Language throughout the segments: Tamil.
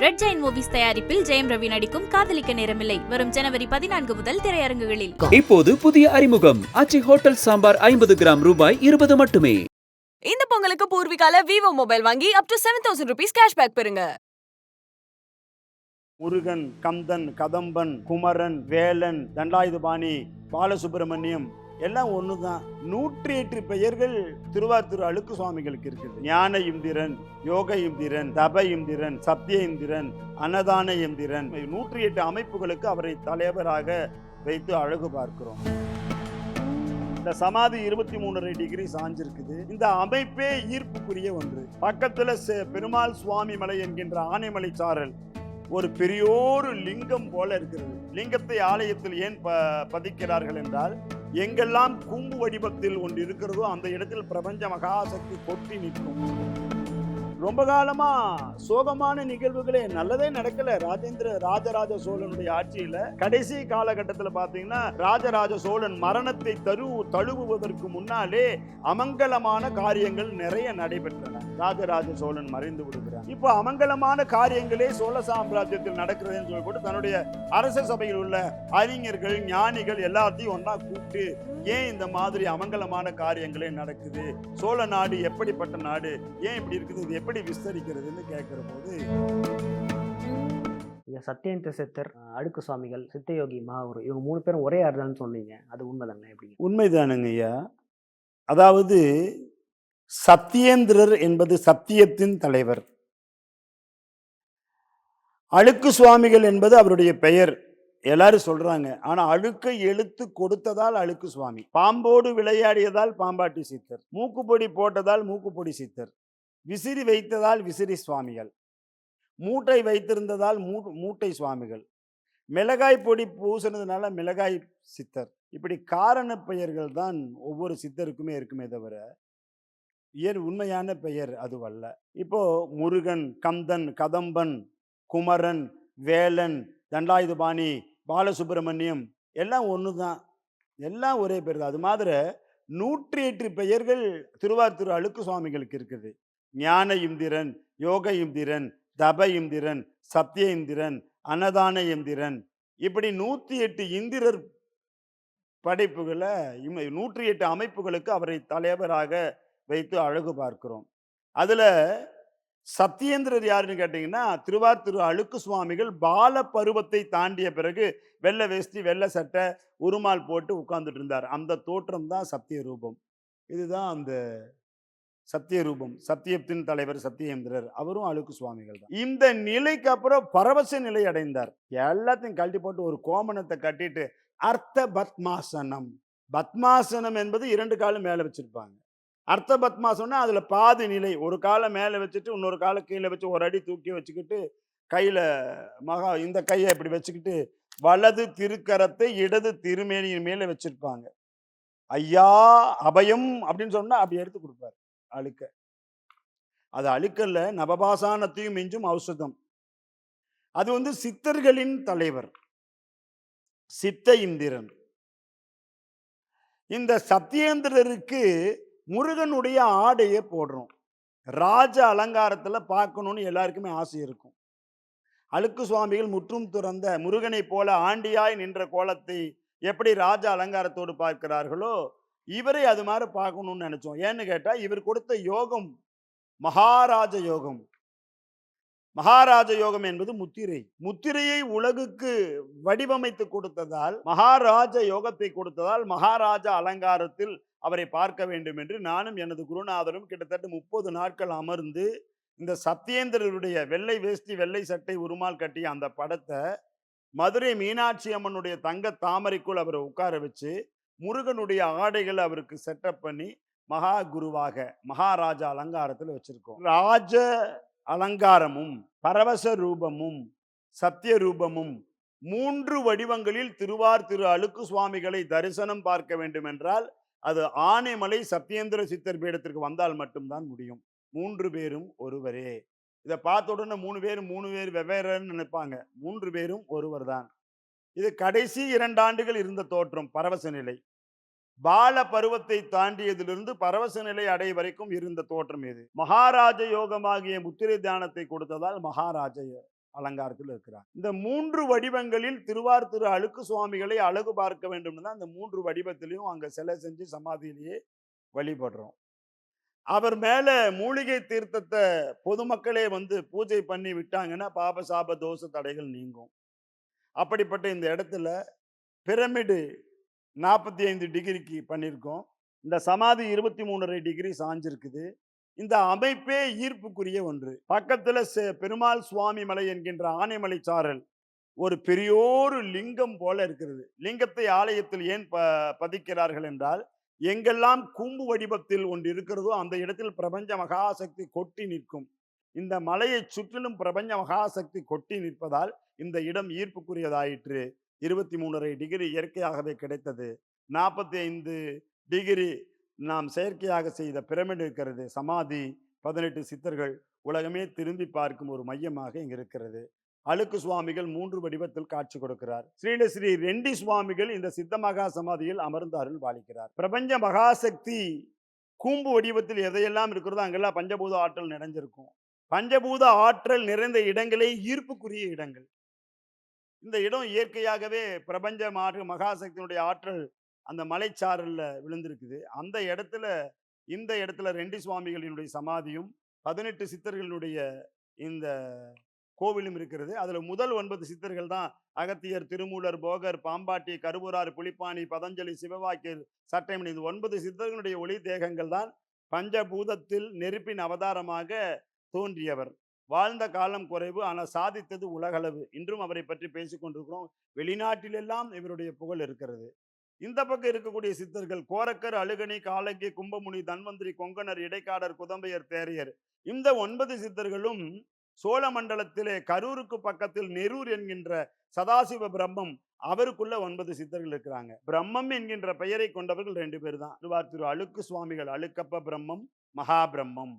ரெட் ஜெயின் மூவிஸ் தயாரிப்பில் ஜெயம் ரவி நடிக்கும் காதலிக்க நேரமில்லை. வரும் ஜனவரி பதினான்கு முதல் திரையரங்குகளில். இப்போது புதிய அறிமுகம். ஆச்சி ஹோட்டல் சாம்பார் ஐம்பது கிராம் ரூபாய் இருபது மட்டுமே. இந்த பொங்கலுக்கு பூர்விகால விவோ மொபைல் வாங்கி up to seven thousand rupees cashback பெறுங்க. முருகன் கந்தன் கதம்பன் குமரன் வேலன் தண்டாயுதபாணி பாலசுப்பிரமணியம் எல்லாம் ஒன்று தான் நூற்றி எட்டு பெயர்கள் திருவாரூர் அழுக்கு சுவாமிகளுக்கு இருக்குது ஞான இந்திரன் யோக இந்திரன் தப இந்திரன் சத்திய இந்திரன் அன்னதான இந்திரன். நூற்றி எட்டு அமைப்புகளுக்கு அவரை தலைவராக வைத்து அழகு பார்க்கிறோம். இந்த சமாதி இருபத்தி மூணரை டிகிரி சாஞ்சிருக்குது. இந்த அமைப்பே ஈர்ப்புக்குரிய ஒன்று. பக்கத்தில் செ- பெருமாள் சுவாமி மலை என்கின்ற ஆனைமலை சாரல் ஒரு பெரியோரு லிங்கம் போல இருக்கிறது. லிங்கத்தை ஆலயத்தில் ஏன் ப பதிக்கிறார்கள் என்றால் எங்கெல்லாம் கூம்பு வடிவத்தில் ஒன்று இருக்கிறதோ அந்த இடத்தில் பிரபஞ்ச மகாசக்தி கொட்டி நிற்கும். ரொம்ப காலமா சோகமான நிகழ்வுகளே நல்லதே நடக்கல. ராஜேந்திர ராஜராஜ சோழனுடைய ஆட்சியில கடைசி காலகட்டத்தில் பார்த்தீங்கன்னா ராஜராஜ சோழன் மரணத்தை தரு தழுவுவதற்கு முன்னாலே அமங்கலமான காரியங்கள் நிறைய நடைபெற்றன. ராஜராஜ சோழன் மறைந்து விடுகிறார் இப்போ அமங்கலமான காரியங்களே சோழ சாம்ராஜ்யத்தில் நடக்கிறதுன்னு சொல்லி போட்டு தன்னுடைய அரச சபையில் உள்ள அறிஞர்கள் ஞானிகள் எல்லாத்தையும் ஒன்றா கூப்பிட்டு ஏன் இந்த மாதிரி அமங்கலமான காரியங்களே நடக்குது? சோழ நாடு எப்படிப்பட்ட நாடு? ஏன் இப்படி இருக்குது? இது எப்படி விஸ்தரிக்கிறதுன்னு கேட்கிற போது இங்க சத்யேந்திர சித்தர் அடுக்கு சுவாமிகள் சித்தயோகி மகாகுரு இவங்க மூணு பேரும் ஒரே ஆறுதான்னு சொன்னீங்க. அது உண்மைதாங்க எப்படிங்க உண்மைதானுங்க ஐயா. அதாவது சத்தியேந்திரர் என்பது சத்தியத்தின் தலைவர். அழுக்கு சுவாமிகள் என்பது அவருடைய பெயர். எல்லாரும் சொல்றாங்க. ஆனா அழுக்கை எழுத்து கொடுத்ததால் அழுக்கு சுவாமி. பாம்போடு விளையாடியதால் பாம்பாட்டி சித்தர். மூக்குப்பொடி போட்டதால் மூக்குப்பொடி சித்தர். விசிறி வைத்ததால் விசிறி சுவாமிகள். மூட்டை வைத்திருந்ததால் மூ மூட்டை சுவாமிகள். மிளகாய் பொடி பூசினதுனால மிளகாய் சித்தர். இப்படி காரண பெயர்கள் தான் ஒவ்வொரு சித்தருக்குமே இருக்குமே தவிர ஏன் உண்மையான பெயர் அதுவல்ல இப்போ முருகன் கந்தன் கதம்பன் குமரன் வேலன் தண்டாயுதபாணி பாலசுப்பிரமணியம் எல்லாம் ஒன்று தான். எல்லாம் ஒரே பேர் தான். அது மாதிரி நூற்றி எட்டு பெயர்கள் திருவாரூர் அழுக்கு சுவாமிகளுக்கு இருக்குது. ஞான இந்திரன் யோக இந்திரன் தப இந்திரன் சத்திய இந்திரன் அன்னதான இந்திரன் இப்படி நூற்றி எட்டு இந்திரர் படைப்புகளை நூற்றி எட்டு அமைப்புகளுக்கு அவரை தலைவராக வைத்து அழகு பார்க்கிறோம். அதில் சத்தியேந்திரர் யாருன்னு கேட்டிங்கன்னா திருவார்த்திரு அழுக்கு சுவாமிகள் பால பருவத்தை தாண்டிய பிறகு வெள்ளை வேஷ்டி வெள்ளை சட்டை உருமால் போட்டு உட்கார்ந்துட்டு இருந்தார். அந்த தோற்றம் தான் சத்திய ரூபம் இதுதான் அந்த சத்தியரூபம் சத்தியத்தின் தலைவர் சத்தியேந்திரர். அவரும் அழுக்கு சுவாமிகள் தான். இந்த நிலைக்கு அப்புறம் பரவச நிலை அடைந்தார். எல்லாத்தையும் கழட்டி போட்டு ஒரு கோமணத்தை கட்டிட்டு அர்த்த பத்மாசனம். பத்மாசனம் என்பது இரண்டு காலும் மேலே வச்சிருப்பாங்க. அர்த்த பத்மாசனம்னா அதில் பாதி நிலை ஒரு காலை மேலே வச்சுட்டு இன்னொரு காலை கீழே வச்சு ஒரு அடி தூக்கி வச்சுக்கிட்டு கையில் மகா இந்த கையை இப்படி வச்சுக்கிட்டு வலது திருக்கரத்தை இடது திருமேனியின் மேலே வச்சிருப்பாங்க. ஐயா அபயம் அப்படின்னு சொன்னால் அப்படி எடுத்து கொடுப்பாரு. அழுக்க. அது அழுக்கல்ல நவபாசானத்தையும் மிஞ்சும் ஔஷதம். அது வந்து சித்தர்களின் தலைவர். சித்த இந்திரன். இந்த சத்யேந்திரருக்கு முருகனுடைய ஆடையை போடுறோம். ராஜ அலங்காரத்தில் பார்க்கணும்னு எல்லாருக்குமே ஆசை இருக்கும். அழுக்கு சுவாமிகள் முற்றும் துறந்த முருகனை போல ஆண்டியாய் நின்ற கோலத்தை எப்படி ராஜ அலங்காரத்தோடு பார்க்கிறார்களோ இவரை அது மாதிரி பார்க்கணும்னு நினைச்சோம். ஏன்னு கேட்டால் இவர் கொடுத்த யோகம் மகாராஜ யோகம். மகாராஜ யோகம் என்பது முத்திரை. முத்திரையை உலகுக்கு வடிவமைத்து கொடுத்ததால் மகாராஜ யோகத்தை கொடுத்ததால் மகாராஜா அலங்காரத்தில் அவரை பார்க்க வேண்டும் என்று நானும் எனது குருநாதரும் கிட்டத்தட்ட முப்பது நாட்கள் அமர்ந்து இந்த சத்யேந்திரருடைய வெள்ளை வேஷ்டி வெள்ளை சட்டை உருமால் கட்டிய அந்த படத்தை மதுரை மீனாட்சி அம்மனுடைய தங்க தாமரைக்குள் அவரை உட்கார வச்சு முருகனுடைய ஆடைகளை அவருக்கு செட்டப் பண்ணி மகா குருவாக மகாராஜா அலங்காரத்தில் வச்சிருக்கோம். ராஜ அலங்காரமும் பரவச ரூபமும் சத்திய ரூபமும் மூன்று வடிவங்களில் திருவார் திரு அழுக்கு சுவாமிகளை தரிசனம் பார்க்க வேண்டும் என்றால் அது ஆனைமலை சத்யேந்திர சித்தர் பீடத்திற்கு வந்தால் மட்டும்தான் முடியும். மூன்று பேரும் ஒருவரே. இதை பார்த்த உடனே மூணு பேர் மூணு பேர் வெவ்வேறுன்னு நினைப்பாங்க. மூன்று பேரும் ஒருவர் தான் இது கடைசி இரண்டு ஆண்டுகள் இருந்த தோற்றம் பரவச நிலை. பால பருவத்தை தாண்டியதிலிருந்து பரவச நிலை அடை வரைக்கும் இருந்த தோற்றம் இது. மகாராஜ யோகமாகிய முத்திரை தியானத்தை கொடுத்ததால் மகாராஜ அலங்காரத்தில் இருக்கிறார். இந்த மூன்று வடிவங்களில் திருவார் திரு அழுக்கு சுவாமிகளை அழகு பார்க்க வேண்டும்னு தான் மூன்று வடிவத்திலையும் அங்க சிலை செஞ்சு சமாதியிலேயே வழிபடுறோம். அவர் மேல மூலிகை தீர்த்தத்தை பொதுமக்களே வந்து பூஜை பண்ணி விட்டாங்கன்னா பாப சாப தோஷ தடைகள் நீங்கும். அப்படிப்பட்ட இந்த இடத்துல பிரமிடு நாற்பத்தி ஐந்து டிகிரிக்கு பண்ணியிருக்கோம். இந்த சமாதி இருபத்தி மூணரை டிகிரி சாஞ்சிருக்குது. இந்த அமைப்பே ஈர்ப்புக்குரிய ஒன்று. பக்கத்தில் செ- பெருமாள் சுவாமி மலை என்கின்ற ஆனைமலை சாரல் ஒரு பெரியோரு லிங்கம் போல இருக்கிறது. லிங்கத்தை ஆலயத்தில் ஏன் ப பதிக்கிறார்கள் என்றால் எங்கெல்லாம் கூம்பு வடிவத்தில் ஒன்று இருக்கிறதோ அந்த இடத்தில் பிரபஞ்ச மகாசக்தி கொட்டி நிற்கும். இந்த மலையை சுற்றிலும் பிரபஞ்ச மகாசக்தி கொட்டி நிற்பதால் இந்த இடம் ஈர்ப்புக்குரியதாயிற்று. இருபத்தி மூணரை டிகிரி இயற்கையாகவே கிடைத்தது. நாற்பத்தி ஐந்து டிகிரி நாம் செயற்கையாக செய்த பிரமிடு இருக்கிறது. சமாதி பதினெட்டு சித்தர்கள் உலகமே திரும்பி பார்க்கும் ஒரு மையமாக இங்கு இருக்கிறது. அழுக்கு சுவாமிகள் மூன்று வடிவத்தில் காட்சி கொடுக்கிறார். ஸ்ரீல ஸ்ரீ ரெண்டி சுவாமிகள் இந்த சித்த மகா சமாதியில் அமர்ந்து அருள் பாலிக்கிறார். பிரபஞ்ச மகாசக்தி கூம்பு வடிவத்தில் எதையெல்லாம் இருக்கிறதோ அங்கெல்லாம் பஞ்சபூத ஆற்றல் நிறைஞ்சிருக்கும். பஞ்சபூத ஆற்றல் நிறைந்த இடங்களே ஈர்ப்புக்குரிய இடங்கள். இந்த இடம் இயற்கையாகவே பிரபஞ்ச மாற்று மகாசக்தியினுடைய ஆற்றல் அந்த மலைச்சாரலில் விழுந்திருக்குது. அந்த இடத்துல இந்த இடத்துல ரெண்டு சுவாமிகளினுடைய சமாதியும் பதினெட்டு சித்தர்களினுடைய இந்த கோவிலும் இருக்கிறது. அதுல முதல் ஒன்பது சித்தர்கள் தான் அகத்தியர் திருமூலர் போகர் பாம்பாட்டி கருவூரார் புலிப்பாணி பதஞ்சலி சிவவாக்கியர் சட்டைமணி இந்த ஒன்பது சித்தர்களுடைய ஒளி தேகங்கள் தான் பஞ்சபூதத்தில் நெருப்பின் அவதாரமாக தோன்றியவர். வாழ்ந்த காலம் குறைவு ஆனால் சாதித்தது உலகளவு. இன்றும் அவரை பற்றி பேசிக் கொண்டிருக்கிறோம். வெளிநாட்டிலெல்லாம் இவருடைய புகழ் இருக்கிறது. இந்த பக்கம் இருக்கக்கூடிய சித்தர்கள் கோரக்கர் அழுகணி காலங்கி கும்பமுனி தன்வந்திரி கொங்கனர் இடைக்காடர் குதம்பையர் தேரையர் இந்த ஒன்பது சித்தர்களும் சோழ மண்டலத்திலே கரூருக்கு பக்கத்தில் நெரூர் என்கின்ற சதாசிவ பிரம்மம் அவருக்குள்ள ஒன்பது சித்தர்கள் இருக்கிறாங்க. பிரம்மம் என்கின்ற பெயரை கொண்டவர்கள் ரெண்டு பேர் தான். திருவார் திரு அழுக்கு சுவாமிகள் அழுக்கப்ப பிரம்மம் மகா பிரம்மம்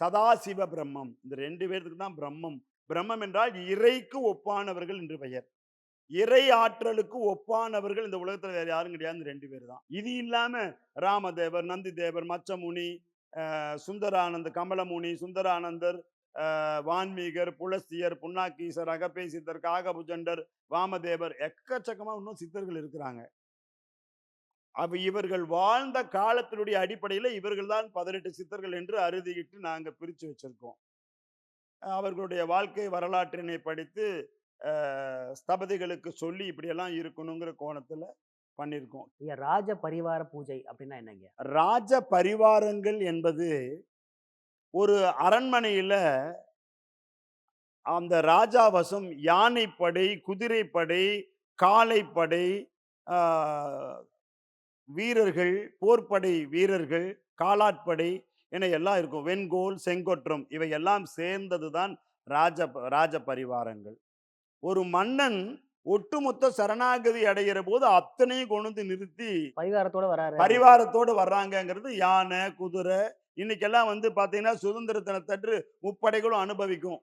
சதாசிவ பிரம்மம். இந்த ரெண்டு பேருக்கு தான் பிரம்மம். பிரம்மம் என்றால் இறைக்கு ஒப்பானவர்கள் என்று பெயர். இறை ஆற்றலுக்கு ஒப்பானவர்கள் இந்த உலகத்துல வேற யாரும் கிடையாது ரெண்டு பேர் தான். இது இல்லாம ராமதேவர் நந்தி தேவர் மச்சமுனி அஹ், சுந்தரானந்த கமலமுனி சுந்தரானந்தர் அஹ், வான்மீகர் புலஸ்தியர் புன்னாக்கீசர் அகப்பேசித்தர் காகபுஜண்டர் வாமதேவர் எக்கச்சக்கமா இன்னும் சித்தர்கள் இருக்கிறாங்க. அப்ப இவர்கள் வாழ்ந்த காலத்தினுடைய அடிப்படையில் இவர்கள் தான் பதினெட்டு சித்தர்கள் என்று அறுதியிட்டு நாங்க பிரிச்சு வச்சிருக்கோம். அவர்களுடைய வாழ்க்கை வரலாற்றினை படித்து ஸ்தபதிகளுக்கு சொல்லி இப்படியெல்லாம் இருக்கணுங்கிற கோணத்துல பண்ணியிருக்கோம் ராஜ பரிவார பூஜை அப்படின்னா என்னங்க? ராஜ பரிவாரங்கள் என்பது ஒரு அரண்மனையில அந்த ராஜாவசம் யானைப்படை குதிரைப்படை காளைப்படை ஆஹ், வீரர்கள் போர்ப்படை வீரர்கள் காலாட்படை என எல்லாம் இருக்கும். வெண்கோல் செங்கொற்றம் இவை எல்லாம் சேர்ந்தது தான் ராஜ ராஜ பரிவாரங்கள். ஒரு மன்னன் ஒட்டுமொத்த சரணாகதி அடைகிற போது அத்தனையும் கொண்டு நிறுத்தி பரிவாரத்தோட வராரு. பரிவாரத்தோடு வர்றாங்கங்கிறது யானை குதிரை இன்னைக்கெல்லாம் வந்து பார்த்தீங்கன்னா சுதந்திர தினத்தன்று முப்படைகளும் அனுபவிக்கும்.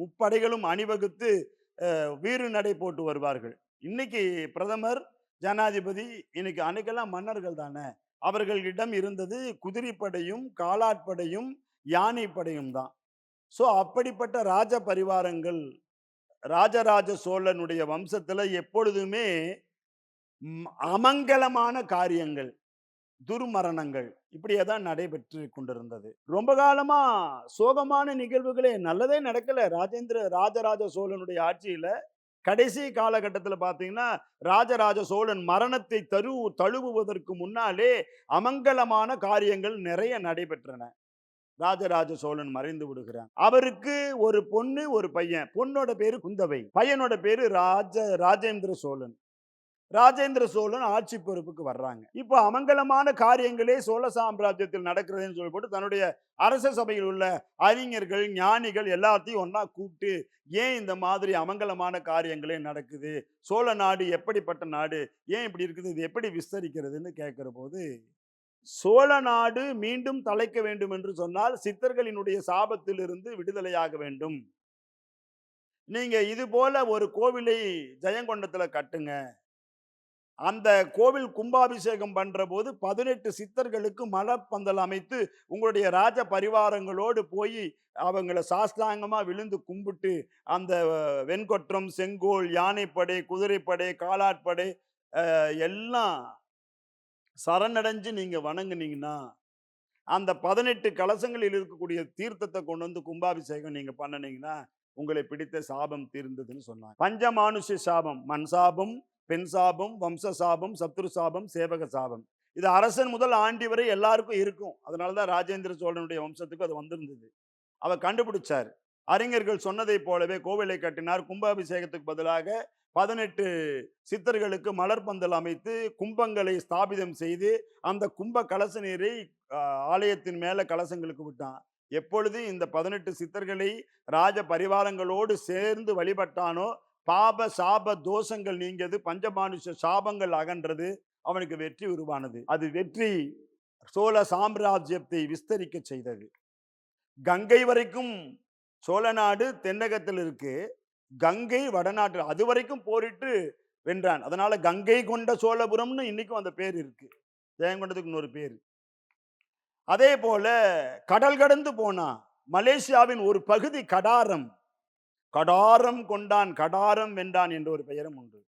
முப்படைகளும் அணிவகுத்து வீறு நடை போட்டு வருவார்கள். இன்னைக்கு பிரதமர் ஜனாதிபதி இன்னைக்கு அன்னைக்கெல்லாம் மன்னர்கள் தானே? அவர்களிடம் இருந்தது குதிரைப்படையும் காலாட்படையும் யானைப்படையும் தான். ஸோ அப்படிப்பட்ட ராஜ பரிவாரங்கள் ராஜராஜ சோழனுடைய வம்சத்தில் எப்பொழுதுமே அமங்கலமான காரியங்கள் துர்மரணங்கள் இப்படியே தான் நடைபெற்று கொண்டிருந்தது. ரொம்ப காலமா சோகமான நிகழ்வுகளே நல்லதே நடக்கல. ராஜேந்திர ராஜராஜ சோழனுடைய ஆட்சியில கடைசி காலகட்டத்தில் பார்த்தீங்கன்னா ராஜராஜ சோழன் மரணத்தை தரு தழுவுவதற்கு முன்னாலே அமங்கலமான காரியங்கள் நிறைய நடைபெற்றன. ராஜராஜ சோழன் மறைந்து விடுகிறான். அவருக்கு ஒரு பொண்ணு ஒரு பையன். பொண்ணோட பேரு குந்தவை. பையனோட பேரு ராஜ ராஜேந்திர சோழன். ராஜேந்திர சோழன் ஆட்சி பொறுப்புக்கு வர்றாங்க. இப்போ அமங்கலமான காரியங்களே சோழ சாம்ராஜ்யத்தில் நடக்கிறதுன்னு சொல்லி போட்டு தன்னுடைய அரச சபையில் உள்ள அறிஞர்கள் ஞானிகள் எல்லாத்தையும் ஒன்றா கூப்பிட்டு ஏன் இந்த மாதிரி அமங்கலமான காரியங்களே நடக்குது? சோழ நாடு எப்படிப்பட்ட நாடு? ஏன் இப்படி இருக்குது? இது எப்படி விஸ்தரிக்கிறதுன்னு கேட்குற போது சோழ நாடு மீண்டும் தலைக்க வேண்டும் என்று சொன்னால் சித்தர்களினுடைய சாபத்திலிருந்து விடுதலையாக வேண்டும். நீங்க இது போல ஒரு கோவிலை ஜெயங்கொண்டத்துல கட்டுங்க. அந்த கோவில் கும்பாபிஷேகம் பண்ற போது பதினெட்டு சித்தர்களுக்கு மலப்பந்தல் அமைத்து உங்களுடைய ராஜ பரிவாரங்களோடு போய் அவங்கள சாஸ்தாங்கமாக விழுந்து கும்பிட்டு அந்த வெண்கொற்றம் செங்கோல் யானைப்படை குதிரைப்படை காலாட்படை எல்லாம் சரணடைஞ்சு நீங்கள் வணங்குனீங்கன்னா அந்த பதினெட்டு கலசங்களில் இருக்கக்கூடிய தீர்த்தத்தை கொண்டு வந்து கும்பாபிஷேகம் நீங்கள் பண்ணுனீங்கன்னா உங்களை பிடித்த சாபம் தீர்ந்ததுன்னு சொன்னாங்க. பஞ்சமானுஷ சாபம் மண் சாபம் பெண் சாபம் வம்ச சாபம் சத்ரு சாபம் சேவக சாபம். இது அரசன் முதல் ஆண்டி வரை எல்லாருக்கும் இருக்கும். அதனால தான் ராஜேந்திர சோழனுடைய வம்சத்துக்கு அது வந்திருந்தது. அவர் கண்டுபிடிச்சார். அறிஞர்கள் சொன்னதைப் போலவே கோவிலை கட்டினார். கும்பாபிஷேகத்துக்கு பதிலாக பதினெட்டு சித்தர்களுக்கு மலர்பந்தல் அமைத்து கும்பங்களை ஸ்தாபிதம் செய்து அந்த கும்ப கலச நீரை ஆஹ், ஆலயத்தின் மேல கலசங்களுக்கு விட்டான். எப்பொழுது இந்த பதினெட்டு சித்தர்களை ராஜ பரிவாரங்களோடு சேர்ந்து வழிபட்டானோ பாப சாப தோஷங்கள் நீங்கியது பஞ்சமானுஷ சாபங்கள் அகன்றது அவனுக்கு வெற்றி உருவானது. அது வெற்றி சோழ சாம்ராஜ்யத்தை விஸ்தரிக்க செய்தது. கங்கை வரைக்கும் சோழ நாடு தென்னகத்தில் இருக்கு. கங்கை வடநாட்டு அது வரைக்கும் போரிட்டு வென்றான். அதனால கங்கை கொண்ட சோழபுரம்னு இன்னைக்கும் அந்த பேர் இருக்கு. ஜெயங்கொண்டதுக்கு இன்னொரு பேர். அதே போல கடல் கடந்து போனா மலேசியாவின் ஒரு பகுதி கடாரம் கடாரம் கொண்டான் கடாரம் வென்றான் என்ற ஒரு பெயரும் உண்டு.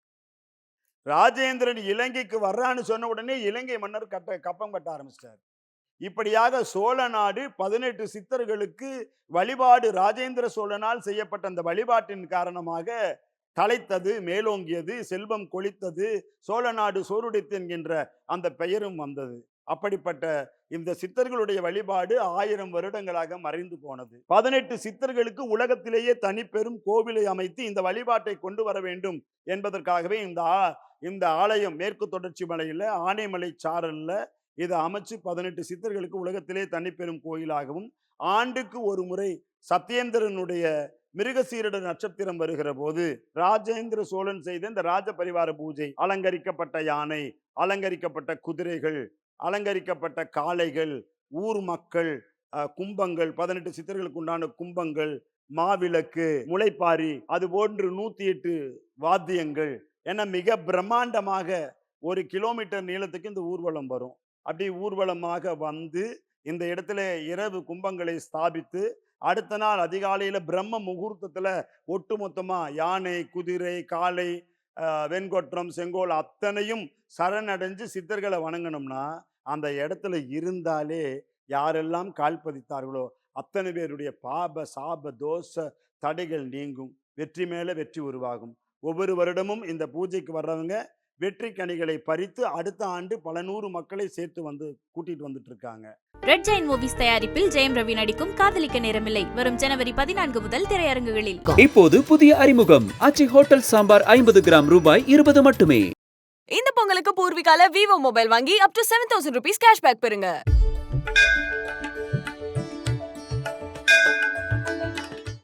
ராஜேந்திரன் இலங்கைக்கு வர்றான்னு சொன்ன உடனே இலங்கை மன்னர் கட்ட கப்பம் கட்ட ஆரம்பிச்சிட்டார். இப்படியாக சோழ நாடு பதினெட்டு சித்தர்களுக்கு வழிபாடு ராஜேந்திர சோழனால் செய்யப்பட்ட அந்த வழிபாட்டின் காரணமாக தலைத்தது மேலோங்கியது செல்வம் கொளித்தது சோழ நாடு சோறுடைத்து என்கின்ற அந்த பெயரும் வந்தது. அப்படிப்பட்ட இந்த சித்தர்களுடைய வழிபாடு ஆயிரம் வருடங்களாக மறைந்து போனது. பதினெட்டு சித்தர்களுக்கு உலகத்திலேயே தனிப்பெரும் கோவிலை அமைத்து இந்த வழிபாட்டை கொண்டு வர வேண்டும் என்பதற்காகவே இந்த இந்த ஆலயம் மேற்கு தொடர்ச்சி மலையில் ஆனைமலை சாரல்ல இதை அமைச்சு பதினெட்டு சித்தர்களுக்கு உலகத்திலே தனிப்பெரும் கோயிலாகவும் ஆண்டுக்கு ஒரு முறை சத்யேந்திரனுடைய மிருகசீரட நட்சத்திரம் வருகிற போது ராஜேந்திர சோழன் செய்த இந்த ராஜ பரிவார பூஜை அலங்கரிக்கப்பட்ட யானை அலங்கரிக்கப்பட்ட குதிரைகள் அலங்கரிக்கப்பட்ட காளைகள் ஊர் மக்கள் கும்பங்கள் பதினெட்டு சித்தர்களுக்கு உண்டான கும்பங்கள் மாவிளக்கு முளைப்பாரி அது போன்று நூத்தி எட்டு வாத்தியங்கள். என மிக பிரம்மாண்டமாக ஒரு கிலோமீட்டர் நீளத்துக்கு இந்த ஊர்வலம் வரும். அப்படி ஊர்வலமாக வந்து இந்த இடத்துல இரவு கும்பங்களை ஸ்தாபித்து அடுத்த நாள் அதிகாலையில் பிரம்ம முகூர்த்தத்தில் ஒட்டுமொத்தமாக யானை குதிரை காளை வெண்கொற்றம் செங்கோல் அத்தனையும் சரணடைஞ்சு சித்தர்களை வணங்கணும்னா அந்த இடத்துல இருந்தாலே யாரெல்லாம் கால் பதித்தார்களோ அத்தனை பேருடைய பாப சாப தோஷ தடைகள் நீங்கும். வெற்றி மேலே வெற்றி உருவாகும். ஒவ்வொரு வருடமும் இந்த பூஜைக்கு வர்றவங்க வெற்றி கனிகளை பறித்து அடுத்த ஆண்டு பல நூறு மக்களை சேர்த்து வந்து கூட்டிட்டு வந்துட்டு இருக்காங்க ரெட் ஜெயின் மூவிஸ் தயாரிப்பில் ஜெயம் ரவி நடிக்கும் காதலிக்க நேரமில்லை. வரும் ஜனவரி பதினான்கு முதல் திரையரங்குகளில். இப்போது புதிய அறிமுகம். ஆச்சி ஹோட்டல் சாம்பார் ஐம்பது கிராம் ரூபாய் இருபது மட்டுமே. இந்த பொங்கலுக்கு பூர்விகால விவோ மொபைல் வாங்கி up to seven thousand rupees cashback பெறுங்க.